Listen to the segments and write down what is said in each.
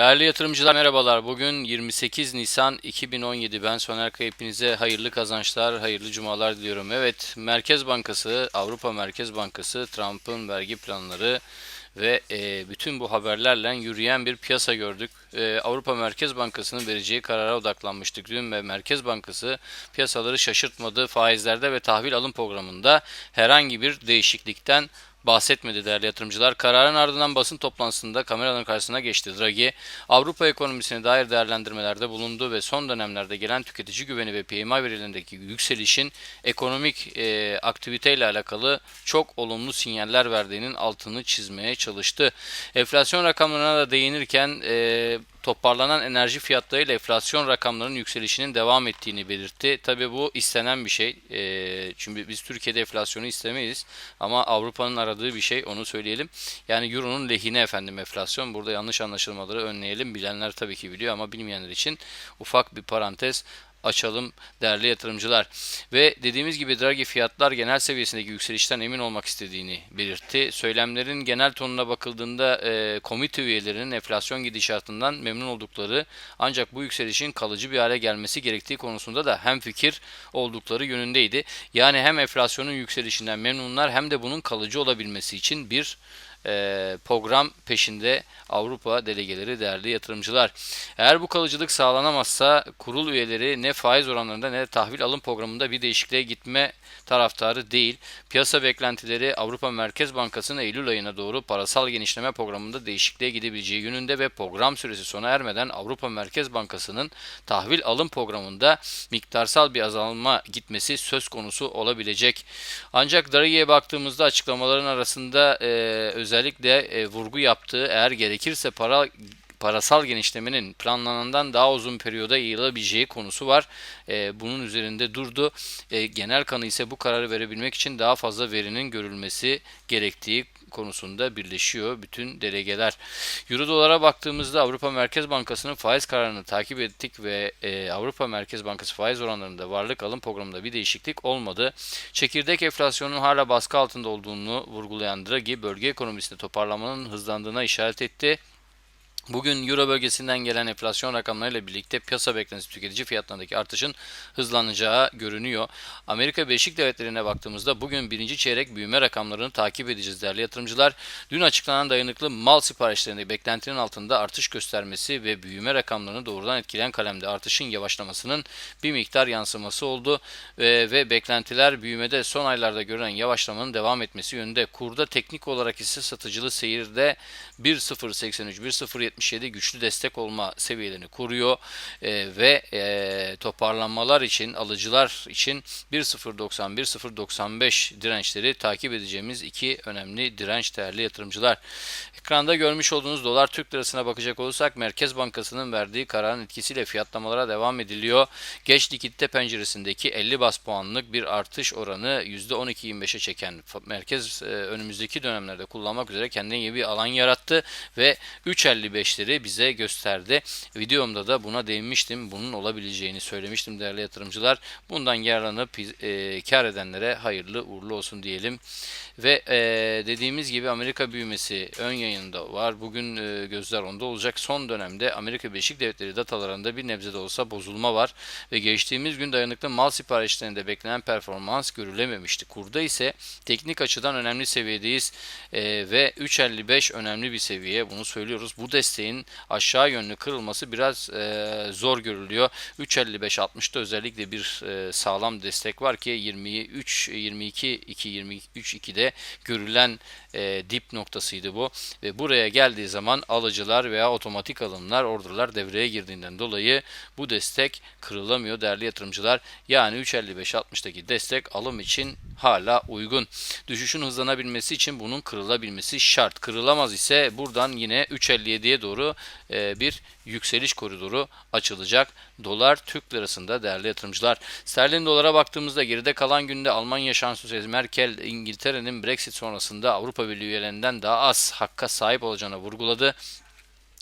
Değerli yatırımcılar merhabalar. Bugün 28 Nisan 2017. Ben Soner Kaya. Hepinize hayırlı kazançlar, hayırlı cumalar diliyorum. Evet, Merkez Bankası, Avrupa Merkez Bankası, Trump'ın vergi planları ve e, bütün bu haberlerle yürüyen bir piyasa gördük. E, Avrupa Merkez Bankası'nın vereceği karara odaklanmıştık dün ve Merkez Bankası piyasaları şaşırtmadı. Faizlerde ve tahvil alım programında herhangi bir değişiklikten bahsetmedi değerli yatırımcılar. Kararın ardından basın toplantısında kameraların karşısına geçti. Draghi, Avrupa ekonomisine dair değerlendirmelerde bulundu ve son dönemlerde gelen tüketici güveni ve PMI verilerindeki yükselişin ekonomik e, aktiviteyle alakalı çok olumlu sinyaller verdiğinin altını çizmeye çalıştı. Enflasyon rakamlarına da değinirken e, toparlanan enerji fiyatlarıyla enflasyon rakamlarının yükselişinin devam ettiğini belirtti. Tabi bu istenen bir şey. E, çünkü biz Türkiye'de enflasyonu istemeyiz ama Avrupa'nın aradığı bir şey onu söyleyelim. Yani Euro'nun lehine efendim enflasyon. Burada yanlış anlaşılmaları önleyelim. Bilenler tabii ki biliyor ama bilmeyenler için ufak bir parantez açalım değerli yatırımcılar. Ve dediğimiz gibi Draghi fiyatlar genel seviyesindeki yükselişten emin olmak istediğini belirtti. Söylemlerin genel tonuna bakıldığında e, komite üyelerinin enflasyon gidişatından memnun oldukları ancak bu yükselişin kalıcı bir hale gelmesi gerektiği konusunda da hem fikir oldukları yönündeydi. Yani hem enflasyonun yükselişinden memnunlar hem de bunun kalıcı olabilmesi için bir e, program peşinde Avrupa delegeleri değerli yatırımcılar. Eğer bu kalıcılık sağlanamazsa kurul üyeleri ne faiz oranlarında ne tahvil alım programında bir değişikliğe gitme taraftarı değil. Piyasa beklentileri Avrupa Merkez Bankası'nın Eylül ayına doğru parasal genişleme programında değişikliğe gidebileceği yönünde ve program süresi sona ermeden Avrupa Merkez Bankası'nın tahvil alım programında miktarsal bir azalma gitmesi söz konusu olabilecek. Ancak Draghi'ye baktığımızda açıklamaların arasında e, özellikle e, vurgu yaptığı eğer gerekirse para parasal genişlemenin planlanandan daha uzun periyoda yayılabileceği konusu var. E, bunun üzerinde durdu. E, genel kanı ise bu kararı verebilmek için daha fazla verinin görülmesi gerektiği konusunda birleşiyor bütün delegeler. Euro dolara baktığımızda Avrupa Merkez Bankası'nın faiz kararını takip ettik ve e, Avrupa Merkez Bankası faiz oranlarında varlık alım programında bir değişiklik olmadı. Çekirdek enflasyonun hala baskı altında olduğunu vurgulayan Draghi bölge ekonomisinde toparlamanın hızlandığına işaret etti. Bugün Euro bölgesinden gelen enflasyon rakamlarıyla birlikte piyasa beklentisi tüketici fiyatlarındaki artışın hızlanacağı görünüyor. Amerika Birleşik Devletleri'ne baktığımızda bugün birinci çeyrek büyüme rakamlarını takip edeceğiz değerli yatırımcılar. Dün açıklanan dayanıklı mal siparişlerinde beklentinin altında artış göstermesi ve büyüme rakamlarını doğrudan etkileyen kalemde artışın yavaşlamasının bir miktar yansıması oldu. Ve, ve beklentiler büyümede son aylarda görülen yavaşlamanın devam etmesi yönünde. Kurda teknik olarak ise satıcılı seyirde 1.083, 1.070 %77 güçlü destek olma seviyelerini koruyor e, ve e, toparlanmalar için alıcılar için 1.090 1.095 dirençleri takip edeceğimiz iki önemli direnç değerli yatırımcılar. Ekranda görmüş olduğunuz dolar Türk lirasına bakacak olursak Merkez Bankası'nın verdiği kararın etkisiyle fiyatlamalara devam ediliyor. Geç likitte penceresindeki 50 bas puanlık bir artış oranı %12-25'e çeken Merkez e, önümüzdeki dönemlerde kullanmak üzere kendine gibi bir alan yarattı ve 3.55 süreçleri bize gösterdi. Videomda da buna değinmiştim. Bunun olabileceğini söylemiştim değerli yatırımcılar. Bundan yararlanıp e, kar edenlere hayırlı uğurlu olsun diyelim. Ve e, dediğimiz gibi Amerika büyümesi ön yayında var. Bugün e, gözler onda olacak. Son dönemde Amerika Birleşik Devletleri datalarında bir nebze de olsa bozulma var. Ve geçtiğimiz gün dayanıklı mal siparişlerinde beklenen performans görülememişti. Kurda ise teknik açıdan önemli seviyedeyiz. E, ve 3.55 önemli bir seviye. Bunu söylüyoruz. Bu desteği desteğin aşağı yönlü kırılması biraz e, zor görülüyor. 3.55-60'da özellikle bir e, sağlam destek var ki 23 22 2 23 2'de görülen e, dip noktasıydı bu ve buraya geldiği zaman alıcılar veya otomatik alımlar orderlar devreye girdiğinden dolayı bu destek kırılamıyor değerli yatırımcılar. Yani 3.55-60'daki destek alım için hala uygun. Düşüşün hızlanabilmesi için bunun kırılabilmesi şart. Kırılamaz ise buradan yine 3.57'ye doğru e, bir yükseliş koridoru açılacak. Dolar Türk lirasında değerli yatırımcılar. Sterlin dolara baktığımızda geride kalan günde Almanya Şansölyesi Merkel İngiltere'nin Brexit sonrasında Avrupa Birliği üyelerinden daha az hakka sahip olacağını vurguladı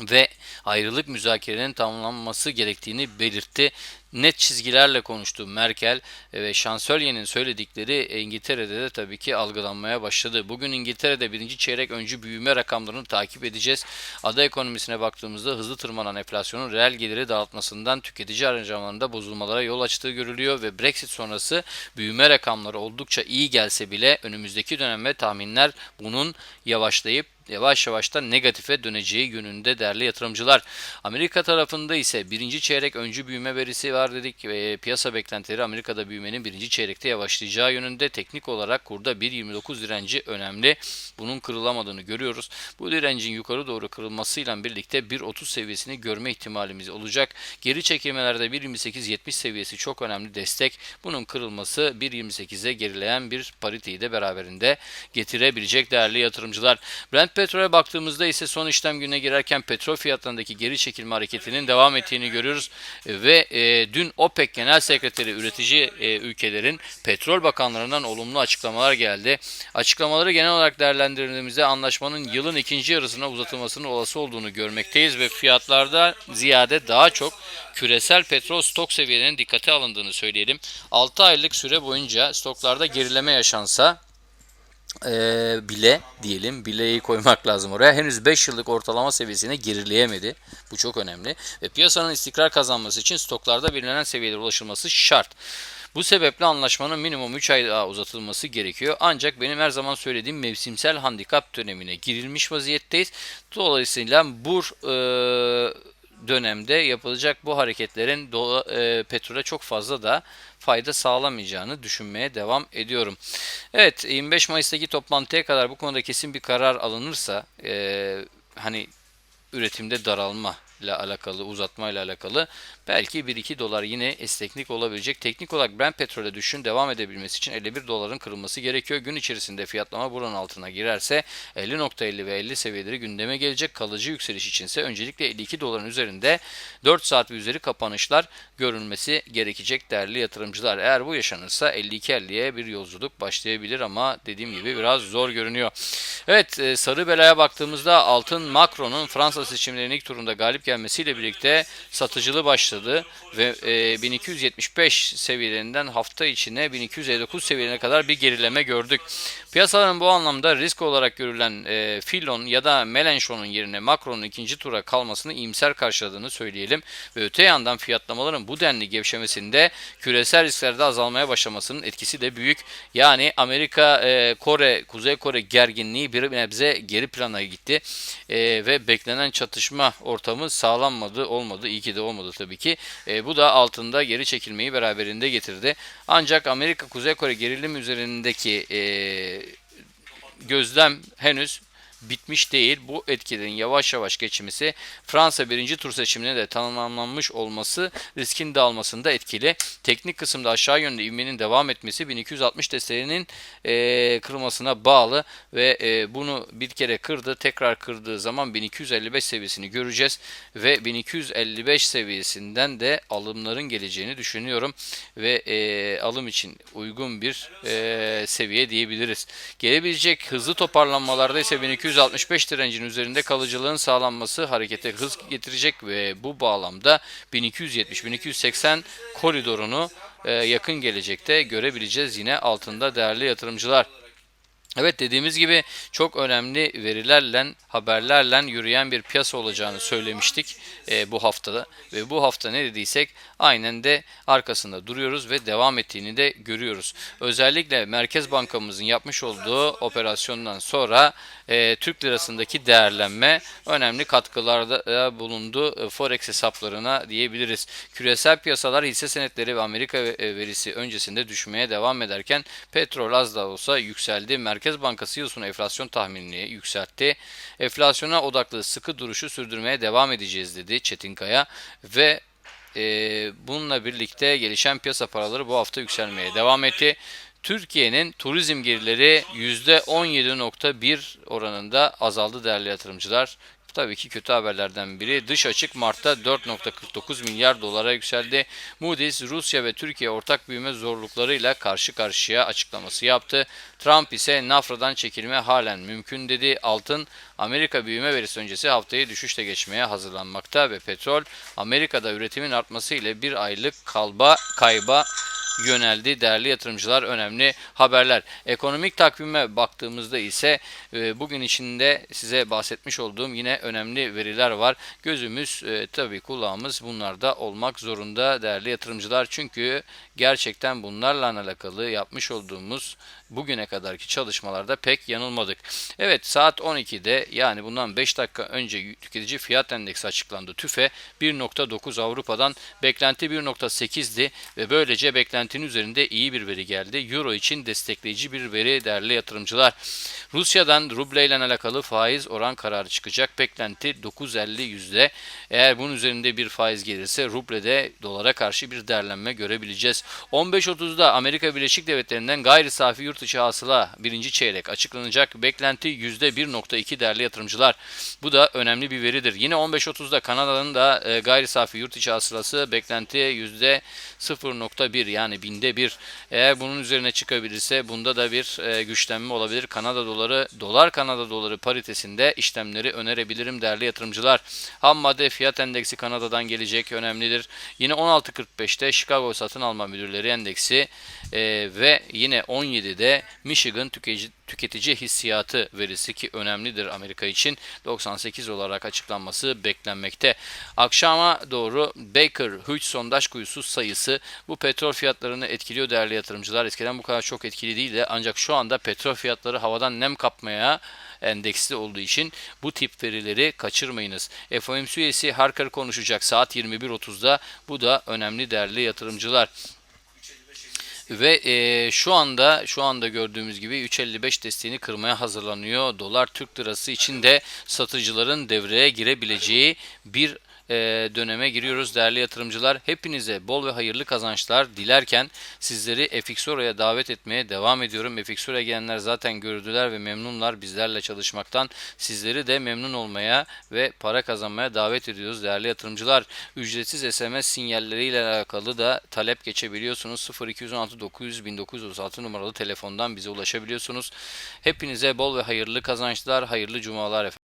ve ayrılık müzakerenin tamamlanması gerektiğini belirtti net çizgilerle konuştu Merkel ve şansölyenin söyledikleri İngiltere'de de tabii ki algılanmaya başladı. Bugün İngiltere'de birinci çeyrek öncü büyüme rakamlarını takip edeceğiz. Ada ekonomisine baktığımızda hızlı tırmanan enflasyonun reel geliri dağıtmasından tüketici harcamalarında bozulmalara yol açtığı görülüyor ve Brexit sonrası büyüme rakamları oldukça iyi gelse bile önümüzdeki dönemde tahminler bunun yavaşlayıp yavaş yavaş da negatife döneceği yönünde değerli yatırımcılar. Amerika tarafında ise birinci çeyrek öncü büyüme verisi var dedik ve piyasa beklentileri Amerika'da büyümenin birinci çeyrekte yavaşlayacağı yönünde teknik olarak kurda 1.29 direnci önemli. Bunun kırılamadığını görüyoruz. Bu direncin yukarı doğru kırılmasıyla birlikte 1.30 seviyesini görme ihtimalimiz olacak. Geri çekilmelerde 1.28-70 seviyesi çok önemli destek. Bunun kırılması 1.28'e gerileyen bir pariteyi de beraberinde getirebilecek değerli yatırımcılar. Brent petrole baktığımızda ise son işlem gününe girerken petrol fiyatlarındaki geri çekilme hareketinin devam ettiğini görüyoruz. Ve e, dün OPEC Genel Sekreteri üretici e, ülkelerin petrol bakanlarından olumlu açıklamalar geldi. Açıklamaları genel olarak değerlendirdiğimizde anlaşmanın yılın ikinci yarısına uzatılmasının olası olduğunu görmekteyiz ve fiyatlarda ziyade daha çok küresel petrol stok seviyelerinin dikkate alındığını söyleyelim. 6 aylık süre boyunca stoklarda gerileme yaşansa e, bile diyelim bileyi koymak lazım oraya. Henüz 5 yıllık ortalama seviyesine gerileyemedi. Bu çok önemli. Ve piyasanın istikrar kazanması için stoklarda belirlenen seviyelere ulaşılması şart. Bu sebeple anlaşmanın minimum 3 ay daha uzatılması gerekiyor. Ancak benim her zaman söylediğim mevsimsel handikap dönemine girilmiş vaziyetteyiz. Dolayısıyla bu e, dönemde yapılacak bu hareketlerin dola, e, petrole çok fazla da fayda sağlamayacağını düşünmeye devam ediyorum. Evet 25 Mayıs'taki toplantıya kadar bu konuda kesin bir karar alınırsa e, hani üretimde daralma ile alakalı, uzatma ile alakalı belki 1-2 dolar yine esneklik olabilecek. Teknik olarak Brent petrole düşün devam edebilmesi için 51 doların kırılması gerekiyor. Gün içerisinde fiyatlama buranın altına girerse 50.50 ve 50 seviyeleri gündeme gelecek. Kalıcı yükseliş içinse öncelikle 52 doların üzerinde 4 saat ve üzeri kapanışlar görülmesi gerekecek değerli yatırımcılar. Eğer bu yaşanırsa 52-50'ye bir yolculuk başlayabilir ama dediğim gibi biraz zor görünüyor. Evet e, sarı belaya baktığımızda altın Macron'un Fransa seçimlerinin ilk turunda galip gelmesiyle birlikte satıcılı başladı ve e, 1275 seviyelerinden hafta içine 1259 seviyelerine kadar bir gerileme gördük. Piyasaların bu anlamda risk olarak görülen e, Fillon ya da Melenchon'un yerine Macron'un ikinci tura kalmasını iyimser karşıladığını söyleyelim ve öte yandan fiyatlamaların bu denli gevşemesinde küresel risklerde azalmaya başlamasının etkisi de büyük. Yani Amerika, e, Kore, Kuzey Kore gerginliği bir nebze geri plana gitti e, ve beklenen çatışma ortamı sağlanmadı, olmadı. İyi ki de olmadı tabii ki. E, bu da altında geri çekilmeyi beraberinde getirdi. Ancak Amerika Kuzey Kore gerilim üzerindeki e, gözlem henüz bitmiş değil. Bu etkilerin yavaş yavaş geçmesi Fransa birinci tur seçimine de tamamlanmış olması riskin dağılmasında etkili. Teknik kısımda aşağı yönlü ivmenin devam etmesi 1260 desteğinin e, kırılmasına bağlı ve e, bunu bir kere kırdı. Tekrar kırdığı zaman 1255 seviyesini göreceğiz ve 1255 seviyesinden de alımların geleceğini düşünüyorum ve e, alım için uygun bir e, seviye diyebiliriz. Gelebilecek hızlı toparlanmalarda ise 1200 1265 direncin üzerinde kalıcılığın sağlanması harekete hız getirecek ve bu bağlamda 1270-1280 koridorunu e, yakın gelecekte görebileceğiz yine altında değerli yatırımcılar. Evet dediğimiz gibi çok önemli verilerle, haberlerle yürüyen bir piyasa olacağını söylemiştik e, bu haftada. Ve bu hafta ne dediysek aynen de arkasında duruyoruz ve devam ettiğini de görüyoruz. Özellikle Merkez Bankamızın yapmış olduğu operasyondan sonra e, Türk lirasındaki değerlenme önemli katkılarda bulundu e, Forex hesaplarına diyebiliriz. Küresel piyasalar hisse senetleri ve Amerika e, verisi öncesinde düşmeye devam ederken petrol az da olsa yükseldi. Merkez Bankası yıl sonu enflasyon tahminini yükseltti. Enflasyona odaklı sıkı duruşu sürdürmeye devam edeceğiz dedi Çetinkaya ve e, bununla birlikte gelişen piyasa paraları bu hafta yükselmeye devam etti. Türkiye'nin turizm gelirleri %17.1 oranında azaldı değerli yatırımcılar. Tabii ki kötü haberlerden biri. Dış açık Mart'ta 4.49 milyar dolara yükseldi. Moody's Rusya ve Türkiye ortak büyüme zorluklarıyla karşı karşıya açıklaması yaptı. Trump ise Nafra'dan çekilme halen mümkün dedi. Altın Amerika büyüme verisi öncesi haftayı düşüşle geçmeye hazırlanmakta ve petrol Amerika'da üretimin artması ile bir aylık kalba kayba yöneldi. Değerli yatırımcılar önemli haberler. Ekonomik takvime baktığımızda ise e, bugün içinde size bahsetmiş olduğum yine önemli veriler var. Gözümüz e, tabii kulağımız bunlarda olmak zorunda değerli yatırımcılar. Çünkü gerçekten bunlarla alakalı yapmış olduğumuz bugüne kadarki çalışmalarda pek yanılmadık. Evet saat 12'de yani bundan 5 dakika önce tüketici fiyat endeksi açıklandı. TÜFE 1.9 Avrupa'dan beklenti 1.8'di ve böylece beklentinin üzerinde iyi bir veri geldi. Euro için destekleyici bir veri değerli yatırımcılar. Rusya'dan ruble ile alakalı faiz oran kararı çıkacak. Beklenti 9.50 yüzde. Eğer bunun üzerinde bir faiz gelirse rublede dolara karşı bir değerlenme görebileceğiz. 15.30'da Amerika Birleşik Devletleri'nden gayri safi yurt içi hasıla birinci çeyrek açıklanacak. Beklenti %1.2 değerli yatırımcılar. Bu da önemli bir veridir. Yine 15.30'da Kanada'nın da e, gayri safi yurt içi hasılası beklenti %0.1 yani binde bir. Eğer bunun üzerine çıkabilirse bunda da bir e, güçlenme olabilir. Kanada doları, dolar Kanada doları paritesinde işlemleri önerebilirim değerli yatırımcılar. Ham madde fiyat endeksi Kanada'dan gelecek önemlidir. Yine 16.45'te Chicago satın alma müdürleri endeksi e, ve yine 17'de Michigan tüketici, tüketici hissiyatı verisi ki önemlidir Amerika için 98 olarak açıklanması beklenmekte. Akşama doğru Baker Hughes sondaj kuyusu sayısı bu petrol fiyatlarını etkiliyor değerli yatırımcılar. Eskiden bu kadar çok etkili değildi ancak şu anda petrol fiyatları havadan nem kapmaya endeksli olduğu için bu tip verileri kaçırmayınız. FOMC üyesi Harker konuşacak saat 21.30'da. Bu da önemli değerli yatırımcılar. Ve e, şu anda şu anda gördüğümüz gibi 3.55 desteğini kırmaya hazırlanıyor. Dolar Türk lirası için de satıcıların devreye girebileceği bir döneme giriyoruz değerli yatırımcılar. Hepinize bol ve hayırlı kazançlar dilerken sizleri FXORA'ya davet etmeye devam ediyorum. FXORA'ya gelenler zaten gördüler ve memnunlar bizlerle çalışmaktan. Sizleri de memnun olmaya ve para kazanmaya davet ediyoruz değerli yatırımcılar. Ücretsiz SMS sinyalleriyle alakalı da talep geçebiliyorsunuz. 0216 900 1936 numaralı telefondan bize ulaşabiliyorsunuz. Hepinize bol ve hayırlı kazançlar, hayırlı cumalar efendim.